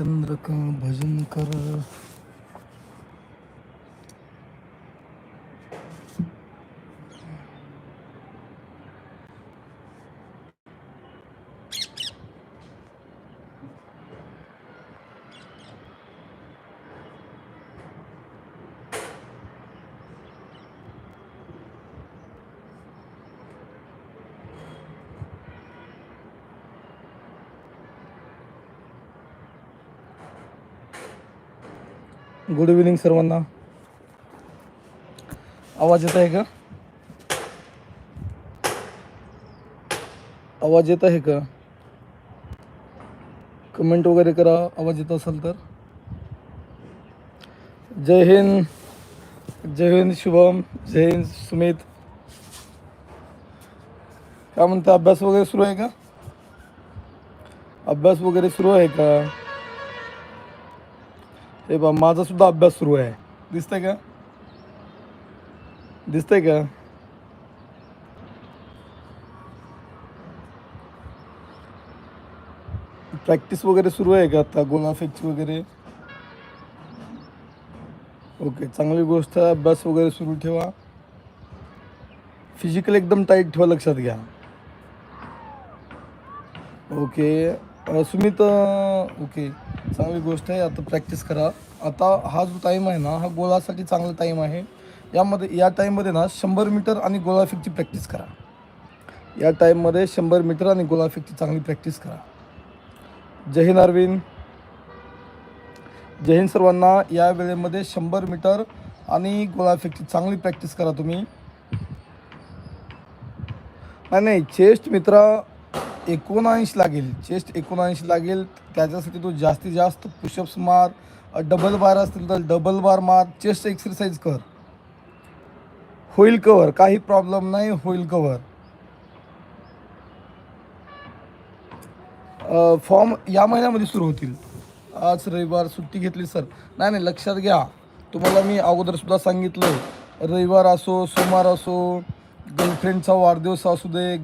Chandrakant भजनकर good evening सर्वांना. आवाज येत आहे का? आवाज येत आहे का? कमेंट वगैरे करा आवाज येत असेल तर. जय हिंद. जय हिंद शुभम. जय हिंद सुमित. काय म्हणता अभ्यास वगैरे सुरू आहे का? अभ्यास वगैरे सुरू आहे का? हे बा माझा सुद्धा अभ्यास सुरू आहे. दिसतंय का? दिसतंय का? प्रॅक्टिस वगैरे सुरू आहे का आता? गोलाफेकची वगैरे? ओके चांगली गोष्ट आहे अभ्यास वगैरे सुरू ठेवा. फिजिकल एकदम टाईट ठेवा लक्षात घ्या. ओके सुमित ओके चांगली गोष्ट आहे आता प्रॅक्टिस करा. आता हा जो टाईम आहे ना हा गोळासाठी चांगला टाईम आहे. यामध्ये या टाईममध्ये ना शंभर मीटर आणि गोळाफेकची प्रॅक्टिस करा. या टाईममध्ये शंभर मीटर आणि गोळाफेकची चांगली प्रॅक्टिस करा. जय हिंद अरविंद. जय हिंद सर्वांना. या वेळेमध्ये शंभर मीटर आणि गोळाफेकची चांगली प्रॅक्टिस करा तुम्ही. नाही नाही चेस्ट मित्रा एकोणऐंशी लागेल चेस्ट एकोणऐंशी लागेल. त्याच्यासाठी तू जास्तीत जास्त पुशअप्स मार डबल बार असतील तर डबल बार मार चेस्ट एक्सरसाइज कर. होईल कवर काही प्रॉब्लेम नाही होईल कवर फॉर्म या महिन्यामध्ये सुरू होतील. आज रविवार सुट्टी घेतली सर नाही नाही लक्षात घ्या. तुम्हाला मी अगोदरसुद्धा सांगितलं रविवार असो सोमवार असो गर्लफ्रेंडचा वाढदिवस असू दे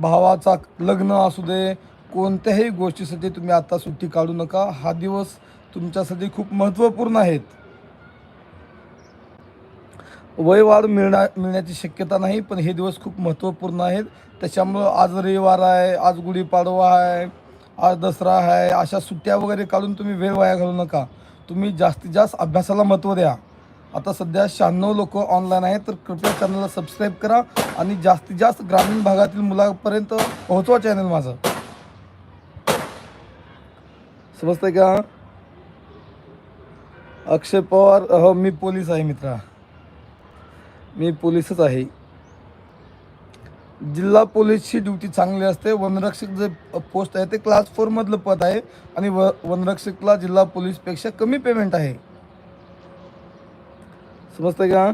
भावाचा लग्न असू दे कोणत्याही गोष्टीसाठी तुम्ही आता सुट्टी काढू नका. हा दिवस तुमच्यासाठी खूप महत्त्वपूर्ण आहेत. वय वाढ मिळण्या मिळण्याची शक्यता नाही पण हे दिवस खूप महत्त्वपूर्ण आहेत. त्याच्यामुळं आज रविवार आहे आज गुढीपाडवा आहे आज दसरा आहे अशा सुट्ट्या वगैरे काढून तुम्ही वेळ वाया घालू नका. तुम्ही जास्तीत जास्त अभ्यासाला महत्त्व द्या. आता सध्या शहाण्णव लोक ऑनलाईन आहेत तर कृपया चॅनलला सबस्क्राईब करा आणि जास्तीत जास्त ग्रामीण भागातील मुलापर्यंत पोहोचवा चॅनल माझं. समजतंय का? अक्षय पवार हो मी पोलीस आहे मित्रा. मी पोलीसच आहे. जिल्हा पोलीसची ड्युटी चांगली असते. वनरक्षक जे पोस्ट आहे ते क्लास फोरमधलं पद आहे आणि व वनरक्षकला जिल्हा पोलीसपेक्षा कमी पेमेंट आहे. समजतं का?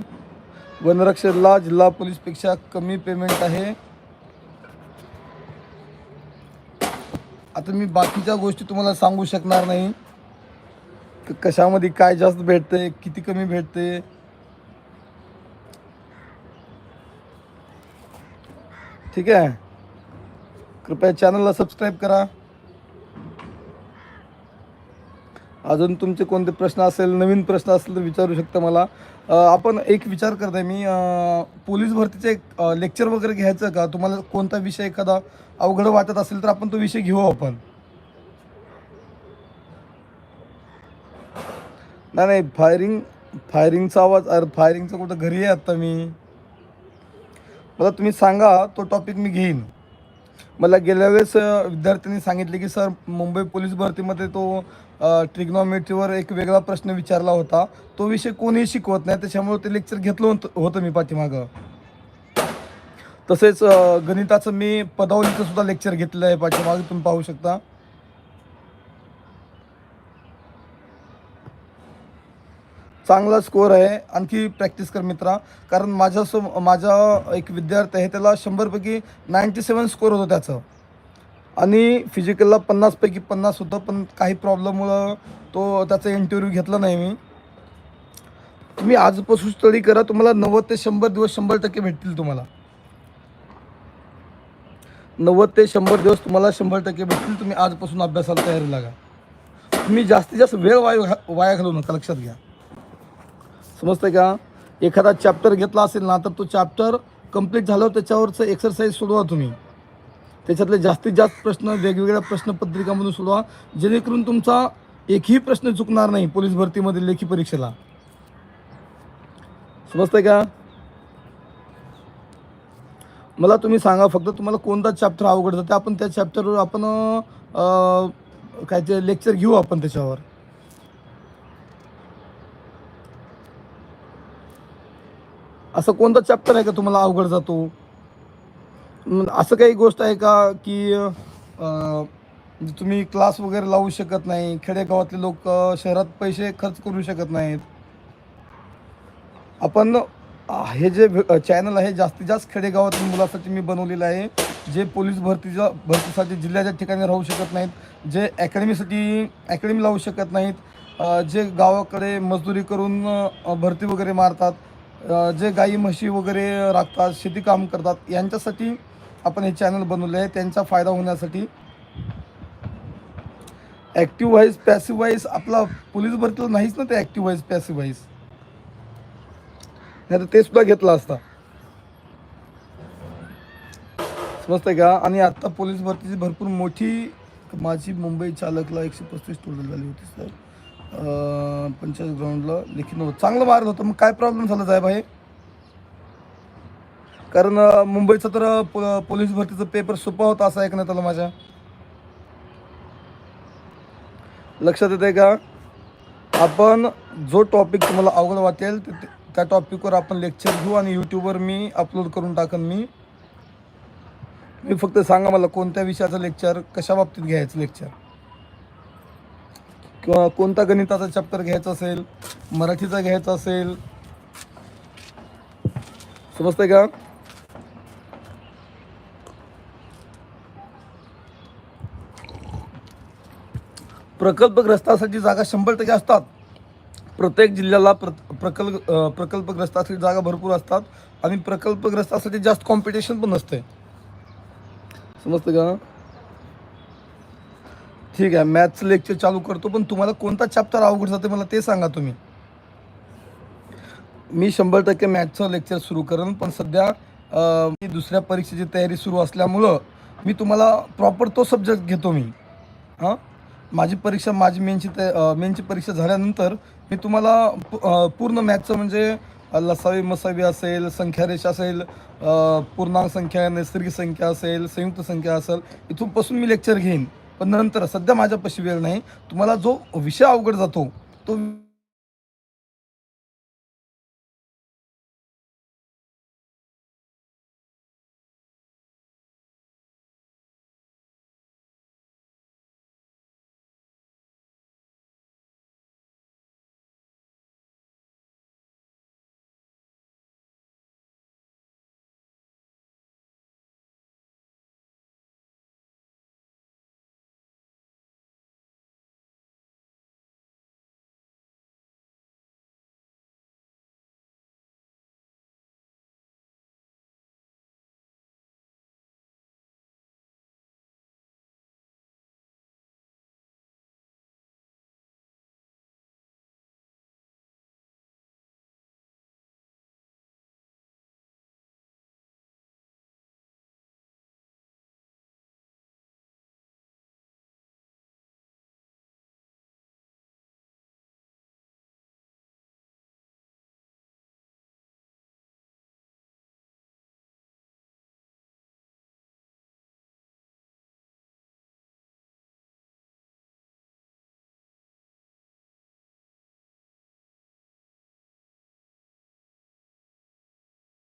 वनरक्षकला जिल्हा पोलीसपेक्षा कमी पेमेंट आहे. आता मी बाकीच्या गोष्टी तुम्हाला सांगू शकणार नाही. कशामध्ये काय जास्त भेटते किती कमी भेटते ठीक आहे? कृपया चॅनलला सबस्क्राईब करा. अजून तुमचे कोणते प्रश्न असेल नवीन प्रश्न असेल तर विचारू शकता मला. आपण एक विचार करत आहे मी पोलीस भरतीचे एक लेक्चर वगैरे घ्यायचं का? तुम्हाला कोणता विषय एखादा अवघड वाटत असेल तर आपण तो विषय घेऊ आपण. नाही नाही फायरिंग फायरिंगचा आवाज अरे फायरिंगचा कुठं घरी आहे आत्ता मी? मला तुम्ही सांगा तो टॉपिक मी घेईन. मला गेल्या वेळेस विद्यार्थ्यांनी सांगितले की सर मुंबई पोलीस भरतीमध्ये तो ट्रिग्नॉमेट्रीवर एक वेगळा प्रश्न विचारला होता. तो विषय कोणीही शिकवत नाही त्याच्यामुळे ते लेक्चर घेतलं होतं होतं मी पाठीमागं. तसेच गणिताचं मी पदावलीचं सुद्धा लेक्चर घेतलेलं आहे पाठीमागं तुम्ही पाहू शकता. चांगला स्कोअर आहे आणखी प्रॅक्टिस कर मित्रा. कारण माझ्यासो माझा एक विद्यार्थी आहे त्याला शंभरपैकी नाईंटी सेवन स्कोअर होतं त्याचं. आणि फिजिकलला पन्नासपैकी पन्नास होतं पण काही प्रॉब्लेममुळं तो त्याचा इंटरव्ह्यू घेतला नाही मी. तुम्ही आजपासून स्टडी करा तुम्हाला नव्वद ते शंभर दिवस शंभर टक्के भेटतील तुम्हाला. नव्वद ते शंभर दिवस तुम्हाला शंभर टक्के भेटतील तुम्ही आजपासून अभ्यासाला तयारी लागा. तुम्ही जास्तीत जास्त वेळ वाया वाया घालू नका लक्षात घ्या. समजतंय का? एखादा चॅप्टर घेतला असेल ना तर तो चॅप्टर कंप्लीट झाल्यावर त्याच्यावरचं एक्सरसाइज सोडवा तुम्ही. त्याच्यातले जास्तीत जास्त प्रश्न वेगवेगळ्या प्रश्नपत्रिकामधून सोडवा जेणेकरून तुमचा एकही प्रश्न चुकणार नाही पोलीस भरतीमध्ये लेखी परीक्षेला. समजतंय का? मला तुम्ही सांगा फक्त तुम्हाला कोणता चॅप्टर अवघड जाते? आपण त्या चॅप्टरवर आपण काय ते लेक्चर घेऊ आपण त्याच्यावर. असं कोणता चॅप्टर आहे का तुम्हाला अवघड जातो? असं काही गोष्ट आहे का की म्हणजे तुम्ही क्लास वगैरे लावू शकत नाही खेडेगावातले लोक शहरात पैसे खर्च करू शकत नाहीत? आपण हे जे चॅनल आहे जास्तीत जास्त खेडेगावातील मुलासाठी मी बनवलेलं आहे जे पोलीस भरतीच्या भरतीसाठी जिल्ह्याच्या ठिकाणी राहू शकत नाहीत जे अकॅडमीसाठी अकॅडमी लावू शकत नाहीत जे गावाकडे मजदुरी करून भरती वगैरे मारतात जे गाई म्हशी वगैरे राखतात शेती काम करतात यांच्यासाठी आपण हे चॅनल बनवले आहे त्यांचा फायदा होण्यासाठी. ॲक्टिव्ह वाईज पॅसिव्ह वाईज आपला पोलीस भरतीला नाहीच ना ते ॲक्टिव्ह वाईज पॅसिव्ह वाईज नाही तर ते सुद्धा घेतला असता. समजतंय का? आणि आता पोलीस भरतीची भरपूर मोठी माझी मुंबई चालकला एकशे पस्तीस टोटल झाली होती सर पंचायत ग्राउंडला लेखी नव्हतं चांगलं मार्ग होतं. मग काय प्रॉब्लेम झाला साहेब आहे कारण मुंबईचं तर पो- पोलीस भरतीचं पेपर सोपा होता असं ऐकण्यात आलं माझ्या. लक्षात येते का? आपण जो टॉपिक तुम्हाला अवघड वाटेल त्या टॉपिकवर आपण लेक्चर घेऊ आणि यूट्यूबवर मी अपलोड करून टाकन मी. मी फक्त सांगा मला कोणत्या विषयाचं लेक्चर कशा बाबतीत घ्यायचं लेक्चर किंवा कोणता गणिताचा चॅप्टर घ्यायचा असेल मराठीचा घ्यायचा असेल. समजतंय का? प्रकल्पग्रस्तासाठी जागा शंभर टक्के असतात. प्रत्येक जिल्ह्याला प्र प्रकल्प प्रकल्पग्रस्तासाठी जागा भरपूर असतात. आणि प्रकल्पग्रस्तासाठी जास्त कॉम्पिटिशन पण नसते समजतं का? ठीक आहे मॅथ्सचं लेक्चर चालू करतो पण तुम्हाला कोणता चॅप्टर अवघड जाते मला ते सांगा तुम्ही. मी शंभर टक्के मॅथ्सचं लेक्चर सुरू करेन पण सध्या मी दुसऱ्या परीक्षेची तयारी सुरू असल्यामुळं मी तुम्हाला प्रॉपर तो सब्जेक्ट घेतो मी. हां? माझी परीक्षा माझी मेनची ते मेनची परीक्षा झाल्यानंतर मी तुम्हाला पूर्ण मॅथचं म्हणजे लसावी मसावी असेल संख्यारेष असेल पूर्णांक संख्या नैसर्गिक संख्या असेल संयुक्त संख्या असेल इथूनपासून मी लेक्चर घेईन. पण नंतर सध्या माझ्यापाशी वेळ नाही. तुम्हाला जो विषय अवघड जातो तो